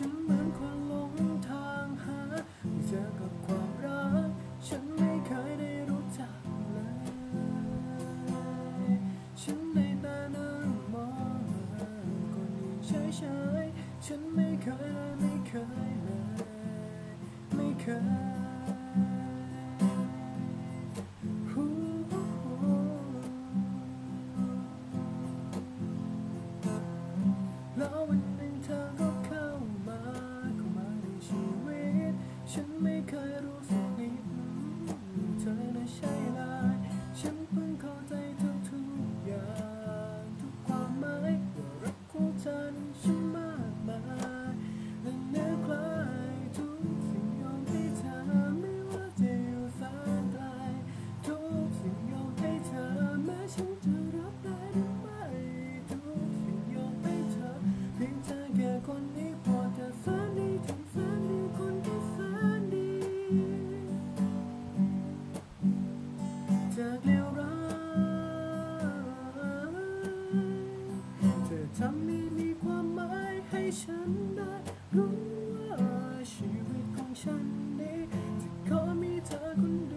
ฉันเหมือนคนหลงทางหาเจอกับความรัก ฉันไม่เคยได้รู้จักเลย ฉันได้ต่นั่งมองมันคนอื่นเฉยๆฉันไม่เคยเลยไม่เคยเลยไม่เคย ไม่เคยรู้สึกนิดเธอน่ะใช่ลายฉันเพิ่ ให้ฉันได้รู้ว่าชีวิตของฉันนี้จะขอมีเธอคน